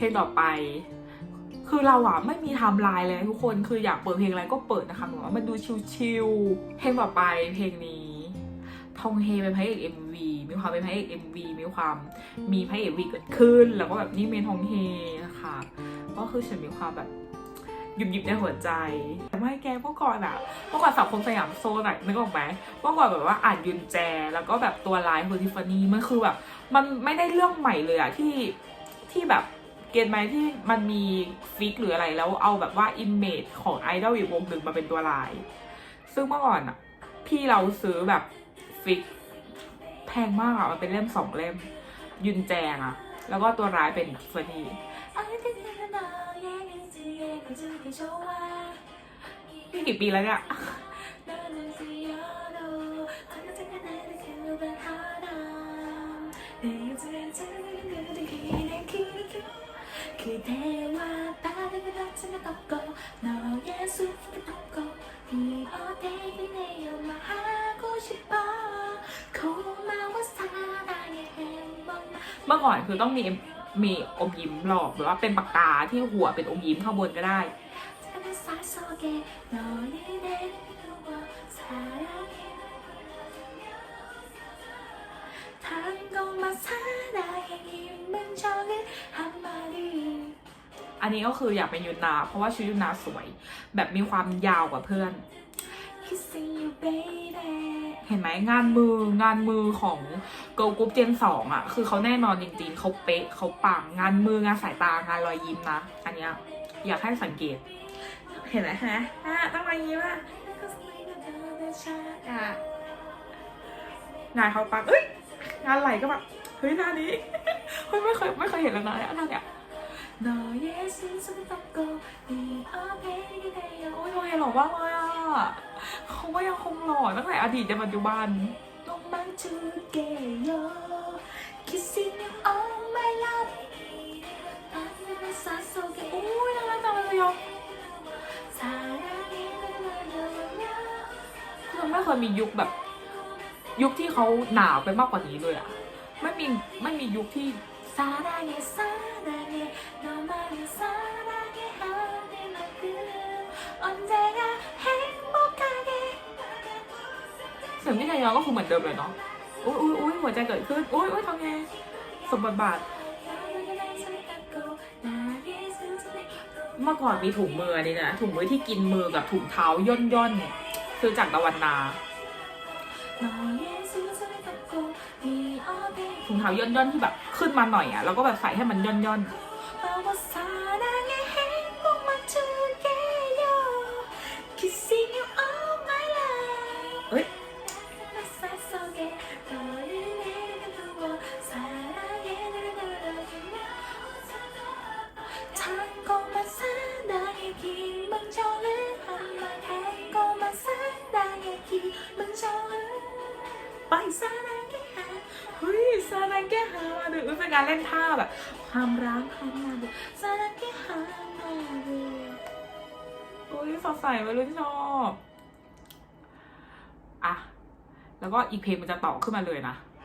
เพลงต่อไป คือเราอะไม่มีไทม์ไลน์เลยทุกคนคืออยากเปิดเพลงอะไรก็เปิดนะคะหนูว่ามันดูชิลๆเพลงต่อไปเพลงนี้ทองเฮเป็นพระเอก MV มีความเป็นพระเอก MV มีความมีพระเอก MV เกิดขึ้น แล้วก็แบบนี่เมนทองเฮนะคะก็คือฉันมีความแบบหยุบหยิบในหัวใจแต่ไม่แกเมื่อก่อนอะเมื่อก่อนสังคมสยามโซนอะนึกออกไหมเมื่อก่อนแบบว่าอ่านยุนแจ แล้วก็แบบตัวร้ายคือทิฟานีมันคือแบบ มันไม่ได้เรื่องใหม่เลยอะที่ที่แบบ เกณฑ์ไหมที่มันมีฟิกหรืออะไรแล้วเอาแบบว่าอิมเมจของไอดอลอีกวงหนึ่งมาเป็นตัวลาย ซึ่งเมื่อก่อนอะพี่เราซื้อแบบฟิกแพงมากอะมันเป็นเล่มสองเล่ม ยุนแจงอะแล้วก็ตัวร้ายเป็นทิฟฟานี่นี่กี่ปีแล้วเนี่ย 그대와 바람을 같이 덮고 너의 숨을 덮고 이 어디에 내어만 하고 싶어 고마워 사랑해 행복만 เมื่อก่อนคือต้องมีมีอมยิ้มหลอกหรือว่าเป็นปากกาที่หัวเป็นอมยิ้มข้างบนก็ได้ 작은 햇살 속에 너를 내두고 사랑해 달콤한 사랑의 힘은 정을 한마디 อันนี้ก็คืออยากเป็นยุนนา เพราะว่าชุดยุนนาสวย แบบมีความยาวกว่าเพื่อน Kissing you baby เห็นไหมงานมืองานมือของเกิ l ลกรุ๊ปเจนสองอะ คือเขาแน่นอนจริงๆเขาเป๊ะเขาปังงานมืองานสายตางานรอยยิ้มนะ อันเนี้ยอยากให้สังเกต เห็นไหมฮะอะต้องรอยยิ้มอะอะงานเขาปังเอ้ยงานไหลก็แบบเฮ้ยหน้านี้เฮ้ยไม่เคยไม่เคยเห็นแล้วนะเนี่ยหน้าเนี่ย 너의 신속을 덮고 네 어깨에 대어 โอ้ยโอ้ยหล่อมากเลยอ่ะเขาก็ยังคงหล่อตั้งแต่อดีตจนปัจจุบัน 똥망 줄게요 Kissing you all my love 하늘의 쌀 속에 โอ้ยน่ารักจังเลยอ่ะ 사랑해 너를 며 คือไม่เคยมียุคแบบ ยุคที่เขาหนาวไปมากกว่านี้เลยอ่ะ ไม่มีไม่มียุคที่ 사랑해 사랑해 해 เสียงพี่ธัญอาก็คงเหมือนเดิมเลยเนาะอุ้ยอุ้ยอุ้ยหัวใจเกิดขึ้นอุ้ยอุ้ยทำไงสมบัติบาทเมื่อก่อนมีถุงมือนี่นะถุงมือที่กินมือกับถุงเท้าย่นย่นเนี่ยคือจากตะวันนาถุงเท้าย่นย่นที่แบบขึ้นมาหน่อยอะแล้วก็แบบใส่ให้มันย่นย่น ซานังแกฮามาดูเป็นการเล่นท่าแบบ ความรักความมาดูซานังแกฮามาดูอุ้ยสดใสเลยรุ่นชอบอะแล้วก็อีกเพลงมันจะต่อขึ้นมาเลยนะ